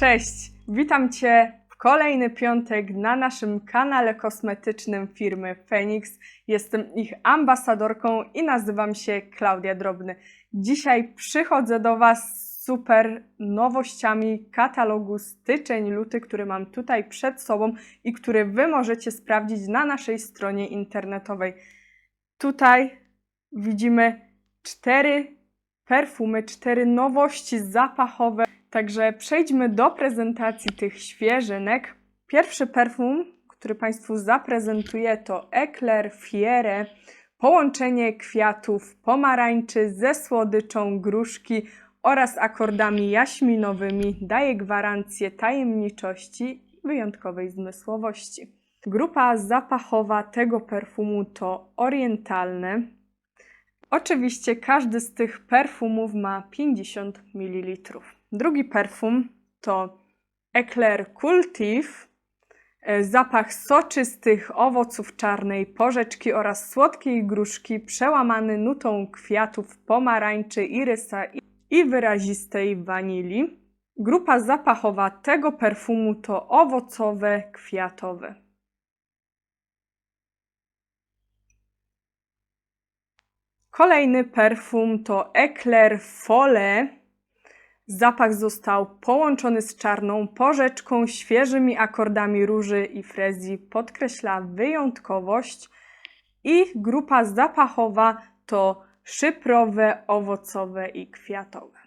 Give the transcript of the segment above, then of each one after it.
Cześć, witam Cię w kolejny piątek na naszym kanale kosmetycznym firmy Phoenix. Jestem ich ambasadorką i nazywam się Klaudia Drobny. Dzisiaj przychodzę do Was z super nowościami katalogu styczeń-luty, który mam tutaj przed sobą i który Wy możecie sprawdzić na naszej stronie internetowej. Tutaj widzimy cztery perfumy, cztery nowości zapachowe. Także przejdźmy do prezentacji tych świeżynek. Pierwszy perfum, który Państwu zaprezentuję, to Eclair Fiere. Połączenie kwiatów pomarańczy ze słodyczą gruszki oraz akordami jaśminowymi daje gwarancję tajemniczości i wyjątkowej zmysłowości. Grupa zapachowa tego perfumu to orientalne, Oczywiście każdy z tych perfumów ma 50 ml. Drugi perfum to Eclair Cultive. Zapach soczystych owoców czarnej porzeczki oraz słodkiej gruszki przełamany nutą kwiatów pomarańczy, irysa i wyrazistej wanilii. Grupa zapachowa tego perfumu to owocowe, kwiatowe. Kolejny perfum to Eclair Folle. Zapach został połączony z czarną porzeczką, świeżymi akordami róży i frezji, podkreśla wyjątkowość. I grupa zapachowa to szyprowe, owocowe i kwiatowe.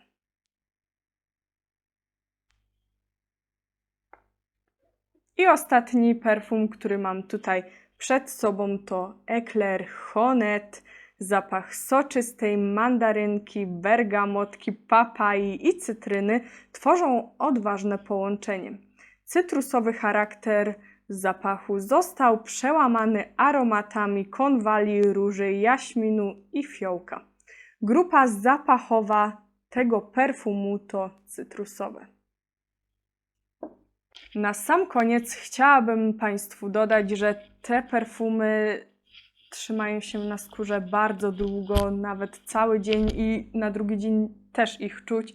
I ostatni perfum, który mam tutaj przed sobą, to Eclair Honnet. Zapach soczystej mandarynki, bergamotki, papai i cytryny tworzą odważne połączenie. Cytrusowy charakter zapachu został przełamany aromatami konwali, róży, jaśminu i fiołka. Grupa zapachowa tego perfumu to cytrusowe. Na sam koniec chciałabym Państwu dodać, że te perfumy trzymają się na skórze bardzo długo, nawet cały dzień i na drugi dzień też ich czuć.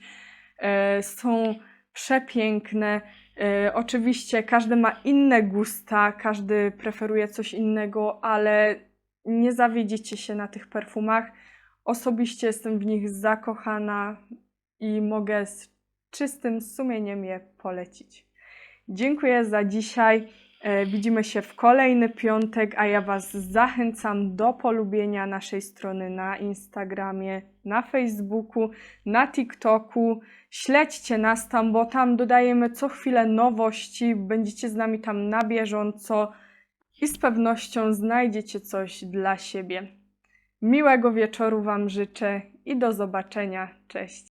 E, Są przepiękne. E, Oczywiście każdy ma inne gusta, każdy preferuje coś innego, ale nie zawiedziecie się na tych perfumach. Osobiście jestem w nich zakochana i mogę z czystym sumieniem je polecić. Dziękuję za dzisiaj. E, Widzimy się w kolejny piątek, a ja Was zachęcam do polubienia naszej strony na Instagramie, na Facebooku, na TikToku. Śledźcie nas tam, bo tam dodajemy co chwilę nowości. Będziecie z nami tam na bieżąco i z pewnością znajdziecie coś dla siebie. Miłego wieczoru Wam życzę i do zobaczenia. Cześć.